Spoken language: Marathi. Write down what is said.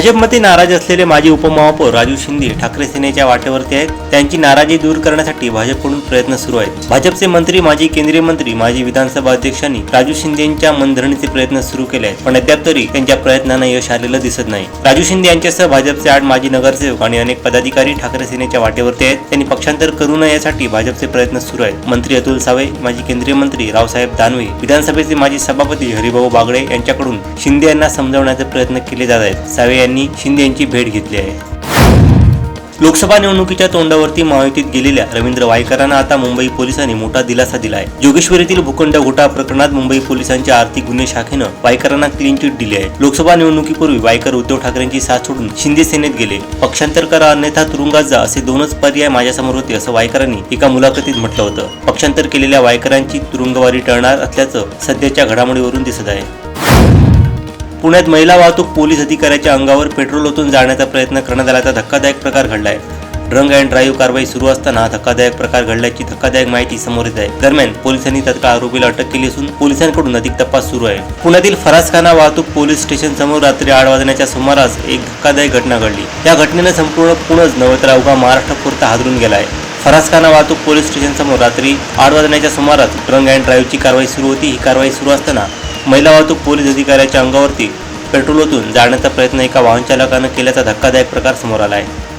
भाजपमध्ये नाराज असलेले माजी उपमहापौर राजू शिंदे ठाकरे सेनेच्या वाटेवरती आहेत. त्यांची नाराजी दूर करण्यासाठी भाजपकडून प्रयत्न सुरू आहेत. भाजपचे मंत्री माजी केंद्रीय मंत्री माजी विधानसभा अध्यक्षांनी राजू शिंदेच्या मनधरणीचे प्रयत्न सुरू केले आहेत. पण अद्याप तरी त्यांच्या प्रयत्नांना यश आलेलं दिसत नाही. राजू शिंदे यांच्यासह भाजपचे आठ माजी नगरसेवक आणि अनेक पदाधिकारी ठाकरे सेनेच्या वाटेवरती आहेत. त्यांनी पक्षांतर करू नये यासाठी भाजपचे प्रयत्न सुरू आहेत. मंत्री अतुल सावे माजी केंद्रीय मंत्री रावसाहेब दानवे विधानसभेचे माजी सभापती हरिभाऊ बागडे यांच्याकडून शिंदे यांना समजवण्याचे प्रयत्न केले जात आहेत. सावे यांनी शिंदे यांची भेट घेतली आहे. लोकसभा निवडणुकीच्या तोंडावरती महायुतीत गेलेल्या रवींद्र वायकरांना आता मुंबई पोलिसांनी मोठा दिलासा दिला आहे जोगेश्वरीतील भूखंड घोटाळा प्रकरणात मुंबई पोलिसांच्या आर्थिक गुन्हे शाखेनं वायकरांना क्लीन चिट दिली आहे. लोकसभा निवडणुकीपूर्वी वायकर उद्धव ठाकरेंची साथ सोडून शिंदे सेनेत गेले. पक्षांतर करा अन्यथा तुरुंगात जा असे दोनच पर्याय माझ्यासमोर होते असं वायकरांनी एका मुलाखतीत म्हटलं होतं. पक्षांतर केलेल्या वायकरांची तुरुंगवारी टळणार असल्याचं सध्याच्या घडामोडीवरून दिसत आहे. पुण्यात महिला वाहतूक पोलीस अधिकाऱ्याच्या अंगावर पेट्रोल ओतून जाण्याचा प्रयत्न करण्यात आल्याचा धक्कादायक प्रकार घडलाय. ड्रंग अँड ड्राईव्ह कारवाई सुरू असताना धक्कादायक प्रकार घडल्याची धक्कादायक माहिती समोर येत आहे. दरम्यान पोलिसांनी तत्काळ आरोपीला अटक केली असून पोलिसांकडून अधिक तपास सुरू आहे. पुण्यातील फरासखाना वाहतूक पोलीस स्टेशन समोर रात्री आठ वाजण्याच्या सुमारास एक धक्कादायक घटना घडली. या घटनेनं संपूर्ण पुणेच नव्हे तर अवघा महाराष्ट्र पुरता हादरून गेलाय. फरासखाना वाहतूक पोलीस स्टेशन समोर रात्री आठ वाजण्याच्या सुमारास ड्रंग अँड ड्राईव्हची कारवाई सुरू होती. ही कारवाई सुरू असताना महिला वाहतूक पोलीस अधिकाऱ्याच्या अंगावरती पेट्रोल ओतून जाण्याचा प्रयत्न एका वाहनचालकानं केल्याचा धक्कादायक प्रकार समोर आला आहे.